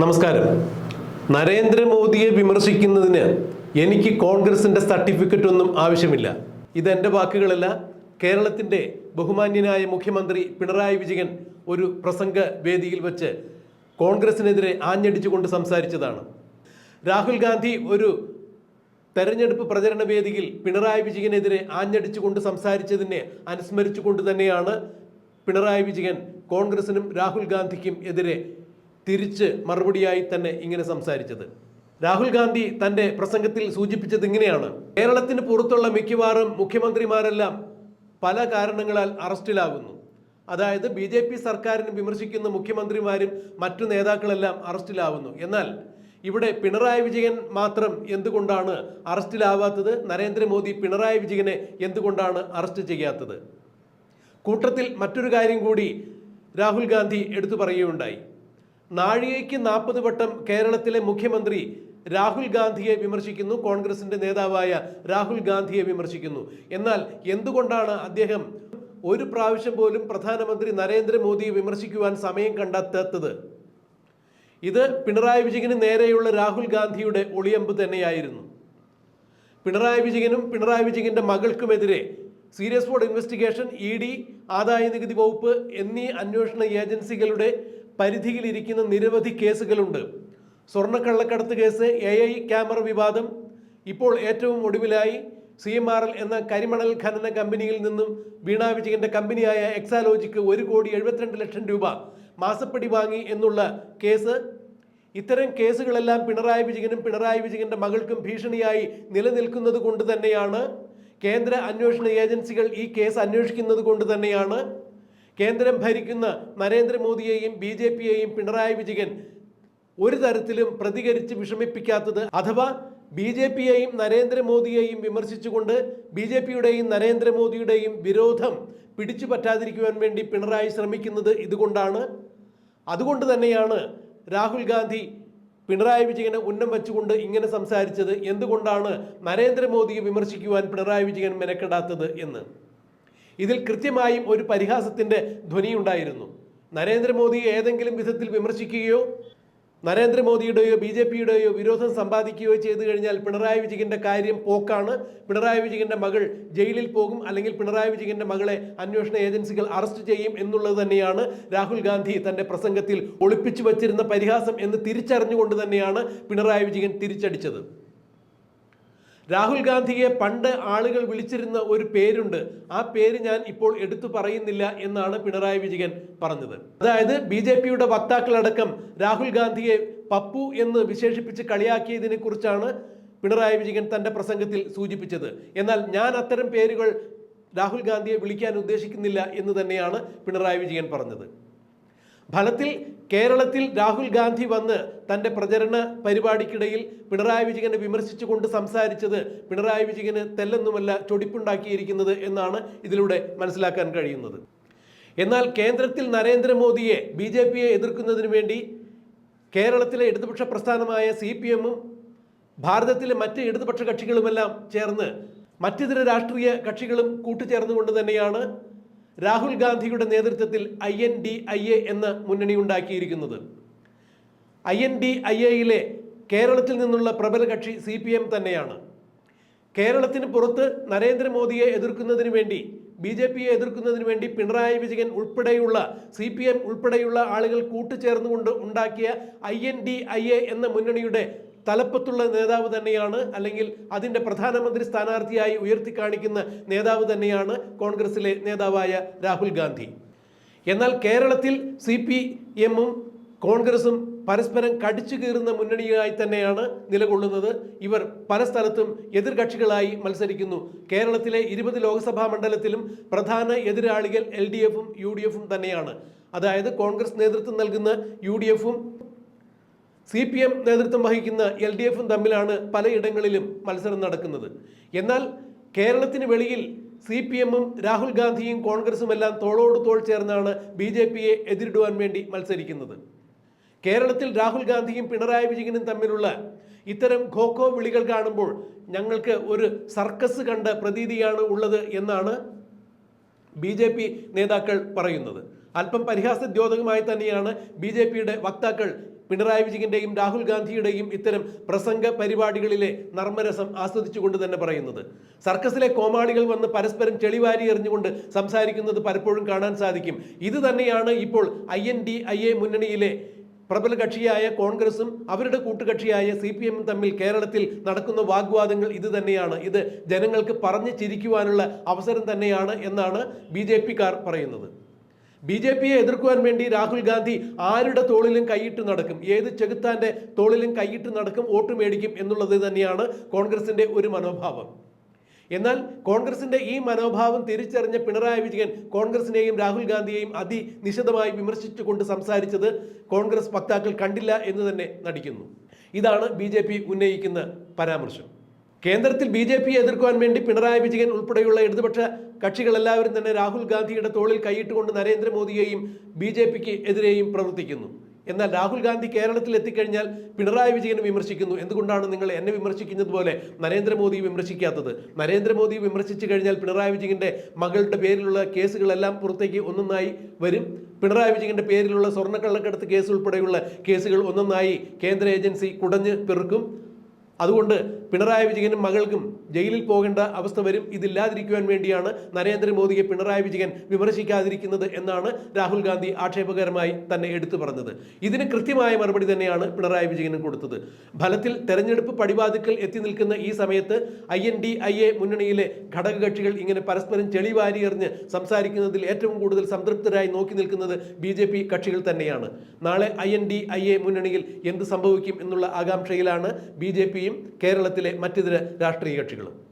നമസ്കാരം. നരേന്ദ്രമോദിയെ വിമർശിക്കുന്നതിന് എനിക്ക് കോൺഗ്രസിന്റെ സർട്ടിഫിക്കറ്റ് ഒന്നും ആവശ്യമില്ല. ഇതെന്റെ വാക്കുകളല്ല. കേരളത്തിന്റെ ബഹുമാന്യനായ മുഖ്യമന്ത്രി പിണറായി വിജയൻ ഒരു പ്രസംഗ വേദിയിൽ വെച്ച് കോൺഗ്രസിനെതിരെ ആഞ്ഞടിച്ചുകൊണ്ട് സംസാരിച്ചതാണ്. രാഹുൽ ഗാന്ധി ഒരു തെരഞ്ഞെടുപ്പ് പ്രചരണ വേദിയിൽ പിണറായി വിജയനെതിരെ ആഞ്ഞടിച്ചുകൊണ്ട് സംസാരിച്ചതിനെ അനുസ്മരിച്ചുകൊണ്ട് തന്നെയാണ് പിണറായി വിജയൻ കോൺഗ്രസിനും രാഹുൽ ഗാന്ധിക്കും എതിരെ തിരിച്ച് മറുപടിയായി തന്നെ ഇങ്ങനെ സംസാരിച്ചത്. രാഹുൽ ഗാന്ധി തന്റെ പ്രസംഗത്തിൽ സൂചിപ്പിച്ചത് ഇങ്ങനെയാണ്. കേരളത്തിന് പുറത്തുള്ള മിക്കവാറും മുഖ്യമന്ത്രിമാരെല്ലാം പല കാരണങ്ങളാൽ അറസ്റ്റിലാകുന്നു. അതായത് ബി ജെ പി സർക്കാരിനെ വിമർശിക്കുന്ന മുഖ്യമന്ത്രിമാരും മറ്റു നേതാക്കളെല്ലാം അറസ്റ്റിലാവുന്നു. എന്നാൽ ഇവിടെ പിണറായി വിജയൻ മാത്രം എന്തുകൊണ്ടാണ് അറസ്റ്റിലാവാത്തത്? നരേന്ദ്രമോദി പിണറായി വിജയനെ എന്തുകൊണ്ടാണ് അറസ്റ്റ് ചെയ്യാത്തത്? കൂട്ടത്തിൽ മറ്റൊരു കാര്യം കൂടി രാഹുൽ ഗാന്ധി എടുത്തു പറയുകയുണ്ടായി. നാഴികയ്ക്ക് നാൽപ്പത് വട്ടം കേരളത്തിലെ മുഖ്യമന്ത്രി രാഹുൽ ഗാന്ധിയെ വിമർശിക്കുന്നു. കോൺഗ്രസിന്റെ നേതാവായ രാഹുൽ ഗാന്ധിയെ വിമർശിക്കുന്നു. എന്നാൽ എന്തുകൊണ്ടാണ് അദ്ദേഹം ഒരു പ്രാവശ്യം പോലും പ്രധാനമന്ത്രി നരേന്ദ്രമോദിയെ വിമർശിക്കുവാൻ സമയം കണ്ടെത്താത്തത്? ഇത് പിണറായി വിജയന് നേരെയുള്ള രാഹുൽ ഗാന്ധിയുടെ ഒളിയമ്പ് തന്നെയായിരുന്നു. പിണറായി വിജയനും പിണറായി വിജയന്റെ മകൾക്കുമെതിരെ serious fraud investigation E D ആദായ നികുതി വകുപ്പ് എന്നീ അന്വേഷണ ഏജൻസികളുടെ പരിധിയിലിരിക്കുന്ന നിരവധി കേസുകളുണ്ട്. സ്വർണക്കള്ളക്കടത്ത് കേസ് എ ഐ ക്യാമറ വിവാദം ഇപ്പോൾ ഏറ്റവും ഒടുവിലായി സി എം ആർ എൽ എന്ന കരിമണൽ ഖനന കമ്പനിയിൽ നിന്നും വീണാ വിജയന്റെ കമ്പനിയായ എക്സാലോജിക്ക് ഒരു കോടി എഴുപത്തിരണ്ട് ലക്ഷം രൂപ മാസപ്പടി വാങ്ങി എന്നുള്ള കേസ്. ഇത്തരം കേസുകളെല്ലാം പിണറായി വിജയനും പിണറായി വിജയന്റെ മകൾക്കും ഭീഷണിയായി നിലനിൽക്കുന്നത് കൊണ്ട് തന്നെയാണ്. കേന്ദ്ര അന്വേഷണ ഏജൻസികൾ ഈ കേസ് അന്വേഷിക്കുന്നത് കൊണ്ട് തന്നെയാണ്. കേന്ദ്രം ഭരിക്കുന്ന നരേന്ദ്രമോദിയെയും ബി ജെ പിയെയും പിണറായി വിജയൻ ഒരു തരത്തിലും പ്രതികരിച്ച് വിഷമിപ്പിക്കാത്തത് അഥവാ ബി ജെ പിയെയും നരേന്ദ്രമോദിയെയും വിമർശിച്ചുകൊണ്ട് ബി ജെ പിയുടെയും നരേന്ദ്രമോദിയുടെയും വിരോധം പിടിച്ചു പറ്റാതിരിക്കുവാൻ വേണ്ടി പിണറായി ശ്രമിക്കുന്നത് ഇതുകൊണ്ടാണ്. അതുകൊണ്ട് തന്നെയാണ് രാഹുൽ ഗാന്ധി പിണറായി വിജയനെ ഉന്നം വെച്ചുകൊണ്ട് ഇങ്ങനെ സംസാരിച്ചത്. എന്തുകൊണ്ടാണ് നരേന്ദ്രമോദിയെ വിമർശിക്കുവാൻ പിണറായി വിജയൻ മെനക്കെടാത്തത് എന്ന്? ഇതിൽ കൃത്യമായും ഒരു പരിഹാസത്തിന്റെ ധ്വനിയുണ്ടായിരുന്നു. നരേന്ദ്രമോദിയെ ഏതെങ്കിലും വിധത്തിൽ വിമർശിക്കുകയോ നരേന്ദ്രമോദിയുടെയോ ബി ജെ പിയുടെയോ വിരോധം സമ്പാദിക്കുകയോ ചെയ്തു കഴിഞ്ഞാൽ പിണറായി വിജയന്റെ കാര്യം പോക്കാണ്. പിണറായി വിജയന്റെ മകൾ ജയിലിൽ പോകും അല്ലെങ്കിൽ പിണറായി വിജയന്റെ മകളെ അന്വേഷണ ഏജൻസികൾ അറസ്റ്റ് ചെയ്യും എന്നുള്ളത് തന്നെയാണ് രാഹുൽ ഗാന്ധി തന്റെ പ്രസംഗത്തിൽ ഒളിപ്പിച്ചു വച്ചിരുന്ന പരിഹാസം എന്ന് തിരിച്ചറിഞ്ഞുകൊണ്ട് തന്നെയാണ് പിണറായി വിജയൻ തിരിച്ചടിച്ചത്. രാഹുൽ ഗാന്ധിയെ പണ്ട് ആളുകൾ വിളിച്ചിരുന്ന ഒരു പേരുണ്ട്. ആ പേര് ഞാൻ ഇപ്പോൾ എടുത്തു പറയുന്നില്ല എന്നാണ് പിണറായി വിജയൻ പറഞ്ഞത്. അതായത് ബി ജെ പിയുടെ വക്താക്കളടക്കം രാഹുൽ ഗാന്ധിയെ പപ്പു എന്ന് വിശേഷിപ്പിച്ച് കളിയാക്കിയതിനെ കുറിച്ചാണ് പിണറായി വിജയൻ തന്റെ പ്രസംഗത്തിൽ സൂചിപ്പിച്ചത്. എന്നാൽ ഞാൻ അത്തരം പേരുകൾ രാഹുൽ ഗാന്ധിയെ വിളിക്കാൻ ഉദ്ദേശിക്കുന്നില്ല എന്ന് തന്നെയാണ് പിണറായി വിജയൻ പറഞ്ഞത്. ഫലത്തിൽ കേരളത്തിൽ രാഹുൽ ഗാന്ധി വന്ന് തന്റെ പ്രചരണ പരിപാടിക്കിടയിൽ പിണറായി വിജയനെ വിമർശിച്ചുകൊണ്ട് സംസാരിച്ചത് പിണറായി വിജയന് തെല്ലെന്നുമല്ല ചൊടിപ്പുണ്ടാക്കിയിരിക്കുന്നത് എന്നാണ് ഇതിലൂടെ മനസ്സിലാക്കാൻ കഴിയുന്നത്. എന്നാൽ കേന്ദ്രത്തിൽ നരേന്ദ്രമോദിയെ ബി ജെ പിയെ എതിർക്കുന്നതിന് വേണ്ടി കേരളത്തിലെ ഇടതുപക്ഷ പ്രസ്ഥാനമായ സി പി എമ്മും ഭാരതത്തിലെ മറ്റ് ഇടതുപക്ഷ കക്ഷികളുമെല്ലാം ചേർന്ന് മറ്റിതര രാഷ്ട്രീയ കക്ഷികളും കൂട്ടുചേർന്നുകൊണ്ട് തന്നെയാണ് രാഹുൽ ഗാന്ധിയുടെ നേതൃത്വത്തിൽ I N D I A എന്ന മുന്നണി ഉണ്ടാക്കിയിരിക്കുന്നത്. ഐ എൻ ഡി ഐ എയിലെ കേരളത്തിൽ നിന്നുള്ള പ്രബല കക്ഷി സി പി എം തന്നെയാണ്. കേരളത്തിന് പുറത്ത് നരേന്ദ്രമോദിയെ എതിർക്കുന്നതിന് വേണ്ടി ബി ജെ പിയെ എതിർക്കുന്നതിന് വേണ്ടി പിണറായി വിജയൻ ഉൾപ്പെടെയുള്ള സി പി എം ഉൾപ്പെടെയുള്ള ആളുകൾ കൂട്ടുചേർന്നുകൊണ്ട് ഉണ്ടാക്കിയ I N D I A എന്ന മുന്നണിയുടെ തലപ്പത്തുള്ള നേതാവ് തന്നെയാണ് അല്ലെങ്കിൽ അതിന്റെ പ്രധാനമന്ത്രി സ്ഥാനാർത്ഥിയായി ഉയർത്തി കാണിക്കുന്ന നേതാവ് തന്നെയാണ് കോൺഗ്രസിലെ നേതാവായ രാഹുൽ ഗാന്ധി. എന്നാൽ കേരളത്തിൽ സി പി എമ്മും കോൺഗ്രസും പരസ്പരം കടിച്ചു കീറുന്ന മുന്നണിയായി തന്നെയാണ് നിലകൊള്ളുന്നത്. ഇവർ പല സ്ഥലത്തും എതിർകക്ഷികളായി മത്സരിക്കുന്നു. കേരളത്തിലെ ഇരുപത് ലോക്സഭാ മണ്ഡലത്തിലും പ്രധാന എതിരാളികൾ എൽ ഡി എഫും യു ഡി എഫും തന്നെയാണ്. അതായത് കോൺഗ്രസ് നേതൃത്വം നൽകുന്ന യു ഡി എഫും സി പി എം നേതൃത്വം വഹിക്കുന്ന എൽ ഡി എഫും തമ്മിലാണ് പലയിടങ്ങളിലും മത്സരം നടക്കുന്നത്. എന്നാൽ കേരളത്തിന് വെളിയിൽ സി പി എമ്മും രാഹുൽ ഗാന്ധിയും കോൺഗ്രസും എല്ലാം തോളോട് തോൾ ചേർന്നാണ് ബി ജെ പിയെ എതിരിടുവാൻ വേണ്ടി മത്സരിക്കുന്നത്. കേരളത്തിൽ രാഹുൽ ഗാന്ധിയും പിണറായി വിജയനും തമ്മിലുള്ള ഇത്തരം ഖോഖോ വിളികൾ കാണുമ്പോൾ ഞങ്ങൾക്ക് ഒരു സർക്കസ് കണ്ട പ്രതീതിയാണ് ഉള്ളത് എന്നാണ് ബി ജെ പി നേതാക്കൾ പറയുന്നത്. അല്പം പരിഹാസദ്യോതകമായി തന്നെയാണ് ബി ജെ പിയുടെ വക്താക്കൾ പിണറായി വിജയന്റെയും രാഹുൽ ഗാന്ധിയുടെയും ഇത്തരം പ്രസംഗ പരിപാടികളിലെ നർമ്മരസം ആസ്വദിച്ചുകൊണ്ട് തന്നെ പറയുന്നത്. സർക്കസിലെ കോമാളികൾ വന്ന് പരസ്പരം ചെളിവാരി എറിഞ്ഞുകൊണ്ട് സംസാരിക്കുന്നത് പലപ്പോഴും കാണാൻ സാധിക്കും. ഇത് തന്നെയാണ് ഇപ്പോൾ I N D I A മുന്നണിയിലെ പ്രബല കക്ഷിയായ കോൺഗ്രസും അവരുടെ കൂട്ടുകക്ഷിയായ സി പി എമ്മും തമ്മിൽ കേരളത്തിൽ നടക്കുന്ന വാഗ്വാദങ്ങൾ ഇത് തന്നെയാണ്. ഇത് ജനങ്ങൾക്ക് പറഞ്ഞു ചിരിക്കുവാനുള്ള അവസരം തന്നെയാണ് എന്നാണ് ബി ജെ പിക്കാർ പറയുന്നത്. ബി ജെ പിയെ എതിർക്കുവാൻ വേണ്ടി രാഹുൽ ഗാന്ധി ആരുടെ തോളിലും കൈയിട്ട് നടക്കും? ഏത് ചെകുത്താന്റെ തോളിലും കൈയിട്ട് നടക്കും? വോട്ട് മേടിക്കും എന്നുള്ളത് തന്നെയാണ് കോൺഗ്രസിന്റെ ഒരു മനോഭാവം. എന്നാൽ കോൺഗ്രസിന്റെ ഈ മനോഭാവം തിരിച്ചറിഞ്ഞ പിണറായി വിജയൻ കോൺഗ്രസിനെയും രാഹുൽ ഗാന്ധിയെയും അതിനിശിതമായി വിമർശിച്ചുകൊണ്ട് സംസാരിച്ചത് കോൺഗ്രസ് വക്താക്കൾ കണ്ടില്ല എന്ന് തന്നെ നടിക്കുന്നു. ഇതാണ് ബി ഉന്നയിക്കുന്ന പരാമർശം. കേന്ദ്രത്തിൽ ബി ജെ പിയെ എതിർക്കുവാൻ വേണ്ടി പിണറായി വിജയൻ ഉൾപ്പെടെയുള്ള ഇടതുപക്ഷ കക്ഷികളെല്ലാവരും തന്നെ രാഹുൽ ഗാന്ധിയുടെ തോളിൽ കൈയിട്ടുകൊണ്ട് നരേന്ദ്രമോദിയെയും ബി ജെ പിക്ക് എതിരെയും പ്രവർത്തിക്കുന്നു. എന്നാൽ രാഹുൽ ഗാന്ധി കേരളത്തിൽ എത്തിക്കഴിഞ്ഞാൽ പിണറായി വിജയനെ വിമർശിക്കുന്നു. എന്തുകൊണ്ടാണ് നിങ്ങൾ എന്നെ വിമർശിക്കുന്നത് പോലെ നരേന്ദ്രമോദി വിമർശിക്കാത്തത്? നരേന്ദ്രമോദി വിമർശിച്ചു കഴിഞ്ഞാൽ പിണറായി വിജയന്റെ മകളുടെ പേരിലുള്ള കേസുകളെല്ലാം പുറത്തേക്ക് ഒന്നൊന്നായി വരും. പിണറായി വിജയന്റെ പേരിലുള്ള സ്വർണക്കള്ളക്കടത്ത് കേസ് ഉൾപ്പെടെയുള്ള കേസുകൾ ഒന്നൊന്നായി കേന്ദ്ര ഏജൻസി കുടഞ്ഞ് പെറുക്കും. അതുകൊണ്ട് പിണറായി വിജയനും മകൾക്കും ജയിലിൽ പോകേണ്ട അവസ്ഥ വരും. ഇതില്ലാതിരിക്കുവാൻ വേണ്ടിയാണ് നരേന്ദ്രമോദിയെ പിണറായി വിജയൻ വിമർശിക്കാതിരിക്കുന്നത് എന്നാണ് രാഹുൽ ഗാന്ധി ആക്ഷേപകരമായി തന്നെ എടുത്തു പറഞ്ഞത്. ഇതിന് കൃത്യമായ മറുപടി തന്നെയാണ് പിണറായി വിജയനും കൊടുത്തത്. ഫലത്തിൽ തെരഞ്ഞെടുപ്പ് പടിവാതിക്കൽ എത്തി നിൽക്കുന്ന ഈ സമയത്ത് I N D I A മുന്നണിയിലെ ഘടകകക്ഷികൾ ഇങ്ങനെ പരസ്പരം ചെളിവാരി എറിഞ്ഞ് സംസാരിക്കുന്നതിൽ ഏറ്റവും കൂടുതൽ സംതൃപ്തരായി നോക്കി നിൽക്കുന്നത് ബി ജെ പി കക്ഷികൾ തന്നെയാണ്. നാളെ I N D I A മുന്നണിയിൽ എന്ത് സംഭവിക്കും എന്നുള്ള ആകാംക്ഷയിലാണ് ബി ജെ പിയും കേരളത്തിലെ മറ്റിതര രാഷ്ട്രീയ കക്ഷികളും.